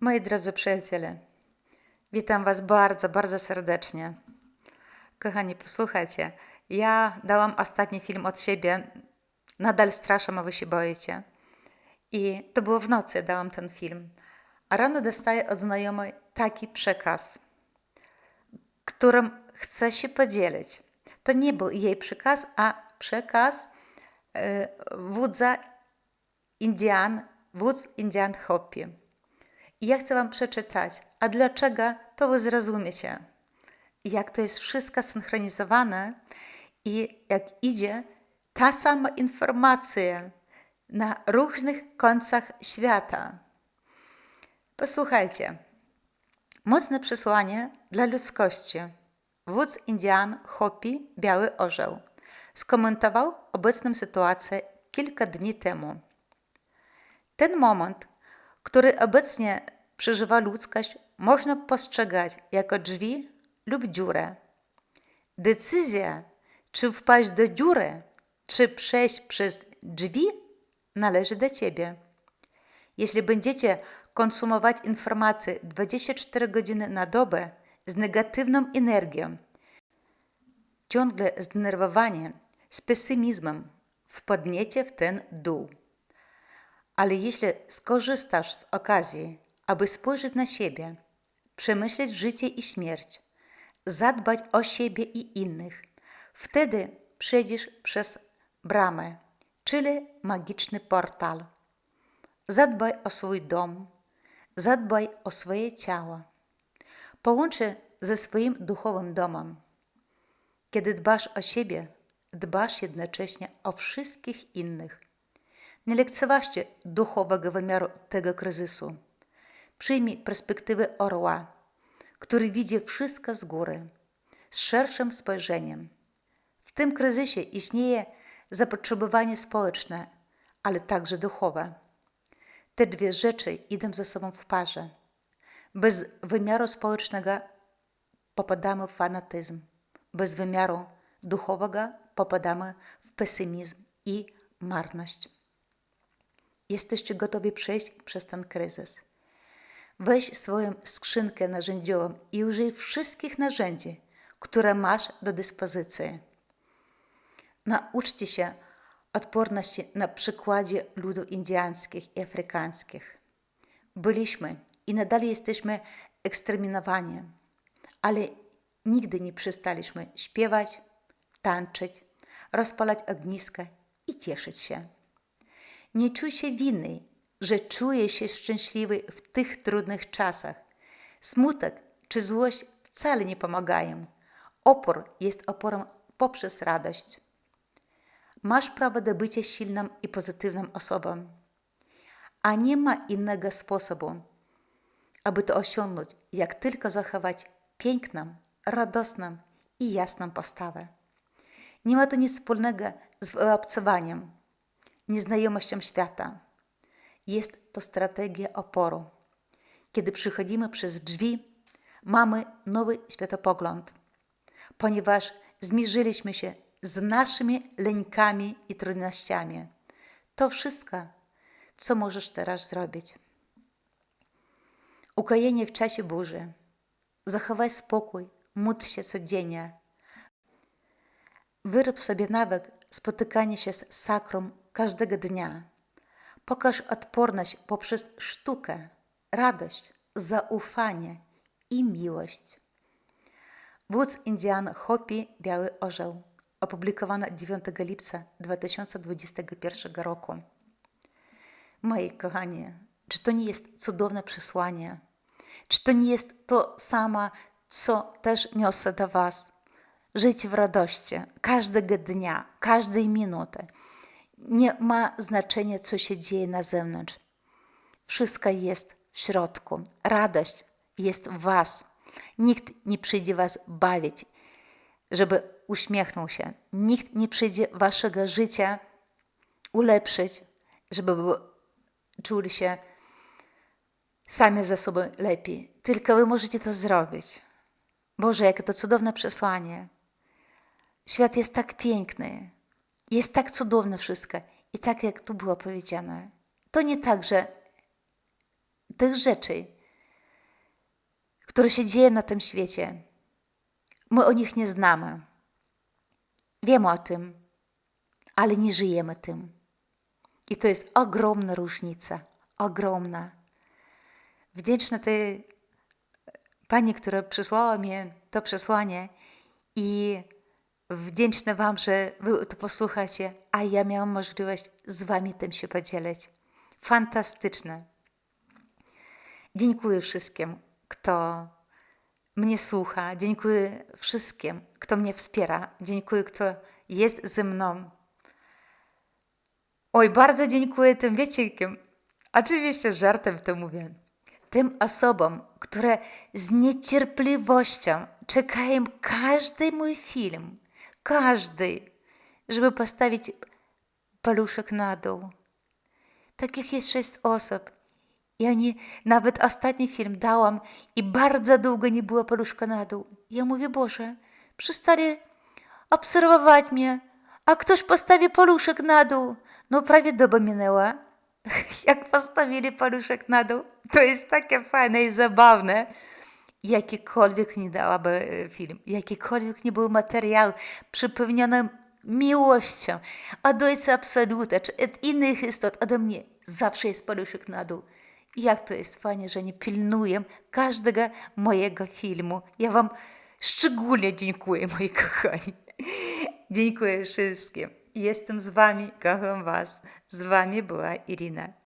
Moi drodzy przyjaciele, witam Was bardzo, bardzo serdecznie. Kochani, posłuchajcie, ja dałam ostatni film od siebie. Nadal straszam, a Wy się boicie. I to było w nocy, dałam ten film. A rano dostaję od znajomej taki przekaz, którym chcę się podzielić. To nie był jej przekaz, a przekaz e, wódza Indian, wódz Indian Hopi. I ja chcę Wam przeczytać, a dlaczego, to Wy zrozumiecie. Jak to jest wszystko synchronizowane i jak idzie ta sama informacja na różnych końcach świata. Posłuchajcie. Mocne przesłanie dla ludzkości. Wódz Indian Hopi Biały Orzeł skomentował obecną sytuację kilka dni temu. Ten moment, który obecnie przeżywa ludzkość, można postrzegać jako drzwi lub dziurę. Decyzja, czy wpaść do dziury, czy przejść przez drzwi, należy do Ciebie. Jeśli będziecie konsumować informacje 24 godziny na dobę z negatywną energią, ciągle zdenerwowanie, z pesymizmem, wpadniecie w ten dół. Ale jeśli skorzystasz z okazji, aby spojrzeć na siebie, przemyśleć życie i śmierć, zadbać o siebie i innych, wtedy przejdziesz przez bramę, czyli magiczny portal. Zadbaj o swój dom, zadbaj o swoje ciało. Połączy ze swoim duchowym domem. Kiedy dbasz o siebie, dbasz jednocześnie o wszystkich innych. Nie lekceważcie duchowego wymiaru tego kryzysu. Przyjmij perspektywę orła, który widzi wszystko z góry, z szerszym spojrzeniem. W tym kryzysie istnieje zapotrzebowanie społeczne, ale także duchowe. Te dwie rzeczy idą ze sobą w parze. Bez wymiaru społecznego popadamy w fanatyzm, bez wymiaru duchowego popadamy w pesymizm i marność. Jesteście gotowi przejść przez ten kryzys. Weź swoją skrzynkę narzędziową i użyj wszystkich narzędzi, które masz do dyspozycji. Nauczcie się odporności na przykładzie ludów indyjskich i afrykańskich. Byliśmy i nadal jesteśmy eksterminowani, ale nigdy nie przestaliśmy śpiewać, tańczyć, rozpalać ogniska i cieszyć się. Nie czuj się winny, że czuje się szczęśliwy w tych trudnych czasach. Smutek czy złość wcale nie pomagają. Opór jest oporem poprzez radość. Masz prawo do bycia silną i pozytywną osobą, a nie ma innego sposobu, aby to osiągnąć, jak tylko zachować piękną, radosną i jasną postawę. Nie ma to nic wspólnego z wyobcowaniem, nieznajomością świata. Jest to strategia oporu. Kiedy przychodzimy przez drzwi, mamy nowy światopogląd, ponieważ zmierzyliśmy się z naszymi lękami i trudnościami. To wszystko, co możesz teraz zrobić. Ukojenie w czasie burzy. Zachowaj spokój, módl się codziennie. Wyrób sobie nawyk spotykania się z sakrum każdego dnia. Pokaż odporność poprzez sztukę, radość, zaufanie i miłość. Wódz Indian Hopi Biały Orzeł opublikowana 9 lipca 2021 roku. Moi kochani, czy to nie jest cudowne przesłanie? Czy to nie jest to samo, co też niosę do Was? Żyć w radości każdego dnia, każdej minuty. Nie ma znaczenia, co się dzieje na zewnątrz. Wszystko jest w środku. Radość jest w Was. Nikt nie przyjdzie Was bawić, żeby uśmiechnął się. Nikt nie przyjdzie Waszego życia ulepszyć, żeby czuli się sami ze sobą lepiej. Tylko Wy możecie to zrobić. Boże, jakie to cudowne przesłanie. Świat jest tak piękny, jest tak cudowne wszystko. I tak jak tu było powiedziane, to nie tak, że tych rzeczy które się dzieją na tym świecie. My o nich nie znamy. Wiemy o tym, ale nie żyjemy tym. I to jest ogromna różnica. Ogromna. Wdzięczna tej pani, która przysłała mi to przesłanie i wdzięczna Wam, że Wy to posłuchacie, a ja miałam możliwość z Wami tym się podzielić. Fantastyczne. Dziękuję wszystkim, kto mnie słucha. Dziękuję wszystkim, kto mnie wspiera. Dziękuję, kto jest ze mną. Oj, bardzo dziękuję tym, wiecie kim? Oczywiście żartem to mówię. Tym osobom, które z niecierpliwością czekają każdy mój film, każdy, żeby postawić paluszek na dół. Takich jest sześć osób. I oni, nawet ostatni film dałam i bardzo długo nie było paluszka na dół. Ja mówię, Boże, przestali obserwować mnie, a ktoś postawi paluszek na dół. No prawie doba minęła. Jak postawili paluszek na dół, to jest takie fajne i zabawne. Jakikolwiek nie dałaby e, film, jakikolwiek nie był materiał przepełniony miłością od Ojca Absoluta, czy od innych istot, ode mnie, zawsze jest paluszek na dół. Jak to jest fajnie, że nie pilnuję każdego mojego filmu. Ja Wam szczególnie dziękuję, moi kochani. Dziękuję wszystkim. Jestem z Wami, kocham Was. Z Wami była Irina.